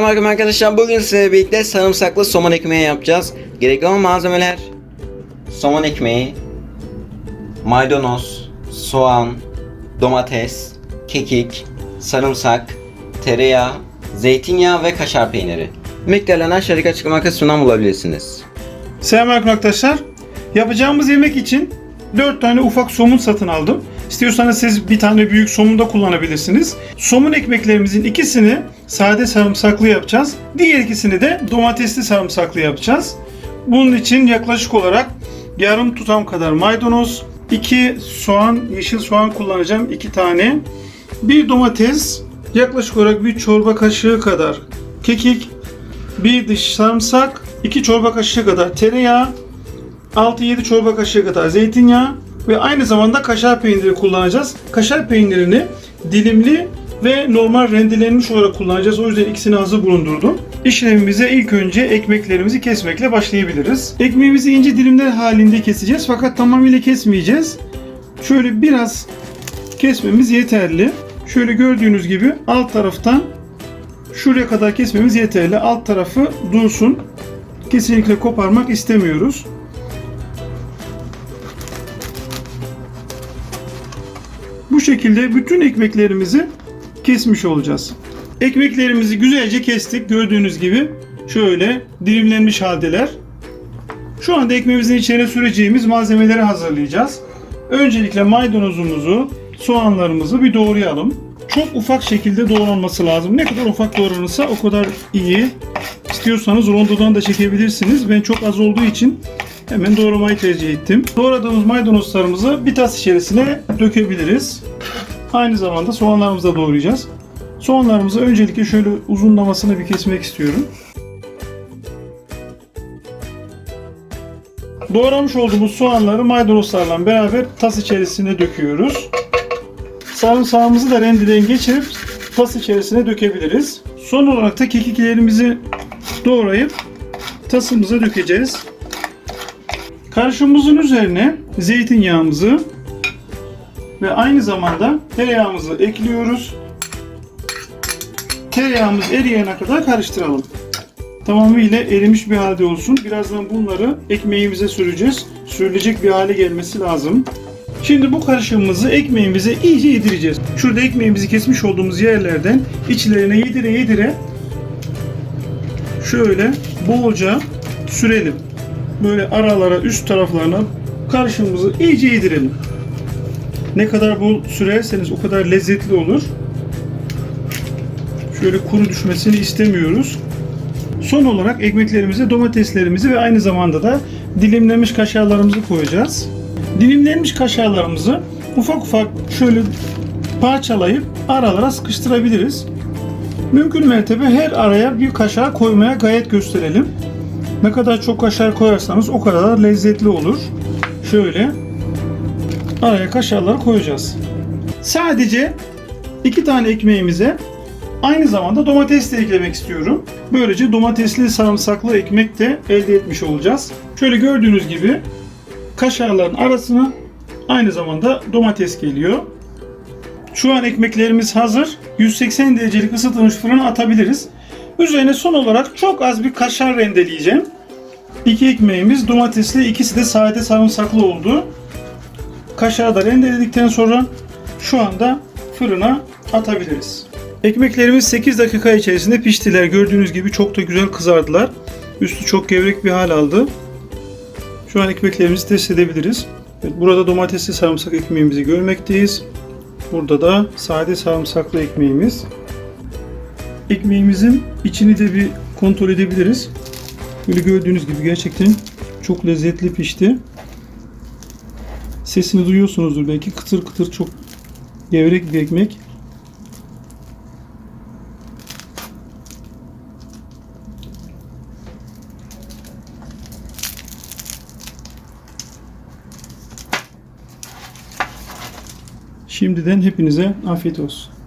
Selamünaleyküm arkadaşlar. Bugün size birlikte sarımsaklı somon ekmeği yapacağız. Gerekli olan malzemeler somon ekmeği, maydanoz, soğan, domates, kekik, sarımsak, tereyağı, zeytinyağı ve kaşar peyniri. Miktarlarını aşağıdaki açıklama kısmından bulabilirsiniz. Selamünaleyküm arkadaşlar. Yapacağımız yemek için 4 tane ufak somun satın aldım. İstiyorsanız siz bir tane büyük somun da kullanabilirsiniz. Somun ekmeklerimizin ikisini sade sarımsaklı yapacağız. Diğer ikisini de domatesli sarımsaklı yapacağız. Bunun için yaklaşık olarak yarım tutam kadar maydanoz, 2 soğan, yeşil soğan kullanacağım 2 tane. Bir domates, yaklaşık olarak bir çorba kaşığı kadar kekik, bir diş sarımsak, 2 çorba kaşığı kadar tereyağı, 6-7 çorba kaşığı kadar zeytinyağı ve aynı zamanda kaşar peyniri kullanacağız. Kaşar peynirini dilimli ve normal rendelenmiş olarak kullanacağız. O yüzden ikisini hazır bulundurdum. İşlemimize ilk önce ekmeklerimizi kesmekle başlayabiliriz. Ekmeğimizi ince dilimler halinde keseceğiz fakat tamamıyla kesmeyeceğiz. Şöyle biraz kesmemiz yeterli. Şöyle gördüğünüz gibi alt taraftan şuraya kadar kesmemiz yeterli. Alt tarafı dursun. Kesinlikle koparmak istemiyoruz. Şekilde bütün ekmeklerimizi kesmiş olacağız. Ekmeklerimizi güzelce kestik. Gördüğünüz gibi şöyle dilimlenmiş haldeler. Şu anda ekmeğimizin içine süreceğimiz malzemeleri hazırlayacağız. Öncelikle maydanozumuzu, soğanlarımızı bir doğrayalım. Çok ufak şekilde doğranması lazım. Ne kadar ufak doğranırsa o kadar iyi. İstiyorsanız rondodan da çekebilirsiniz. Ben çok az olduğu için hemen doğramayı tercih ettim. Doğradığımız maydanozlarımızı bir tas içerisine dökebiliriz. Aynı zamanda soğanlarımızı da doğrayacağız. Soğanlarımızı öncelikle şöyle uzunlamasını bir kesmek istiyorum. Doğramış olduğumuz soğanları maydanozlarla beraber tas içerisine döküyoruz. Sarımsağımızı da rendeden geçirip tas içerisine dökebiliriz. Son olarak da kekiklerimizi doğrayıp tasımıza dökeceğiz. Karışımımızın üzerine zeytinyağımızı ve aynı zamanda tereyağımızı ekliyoruz. Tereyağımız eriyene kadar karıştıralım. Tamamıyla erimiş bir halde olsun. Birazdan bunları ekmeğimize süreceğiz. Sürülecek bir hale gelmesi lazım. Şimdi bu karışımımızı ekmeğimize iyice yedireceğiz. Şurada ekmeğimizi kesmiş olduğumuz yerlerden içlerine yedire yedire şöyle bolca sürelim. Böyle aralara, üst taraflarına karışımımızı iyice yedirelim. Ne kadar bol sürerseniz o kadar lezzetli olur. Şöyle kuru düşmesini istemiyoruz. Son olarak ekmeklerimize domateslerimizi ve aynı zamanda da dilimlenmiş kaşarlarımızı koyacağız. Dilimlenmiş kaşarlarımızı ufak ufak şöyle parçalayıp aralara sıkıştırabiliriz. Mümkün mertebe her araya bir kaşar koymaya gayet gösterelim. Ne kadar çok kaşar koyarsanız o kadar lezzetli olur. Şöyle araya kaşarları koyacağız. Sadece iki tane ekmeğimize aynı zamanda domates de eklemek istiyorum. Böylece domatesli sarımsaklı ekmek de elde etmiş olacağız. Şöyle gördüğünüz gibi kaşarların arasına aynı zamanda domates geliyor. Şu an ekmeklerimiz hazır. 180 derecelik ısıtılmış fırına atabiliriz. Üzerine son olarak çok az bir kaşar rendeleyeceğim. İki ekmeğimiz domatesli, ikisi de sade sarımsaklı oldu. Kaşarı da rendeledikten sonra şu anda fırına atabiliriz. Ekmeklerimiz 8 dakika içerisinde piştiler. Gördüğünüz gibi çok da güzel kızardılar. Üstü çok gevrek bir hal aldı. Şu an ekmeklerimizi test edebiliriz. Evet, burada domatesli sarımsak ekmeğimizi görmekteyiz. Burada da sade sarımsaklı ekmeğimiz. Ekmeğimizin içini de bir kontrol edebiliriz. Böyle gördüğünüz gibi gerçekten çok lezzetli pişti. Sesini duyuyorsunuzdur belki kıtır kıtır çok gevrek bir ekmek. Şimdiden hepinize afiyet olsun.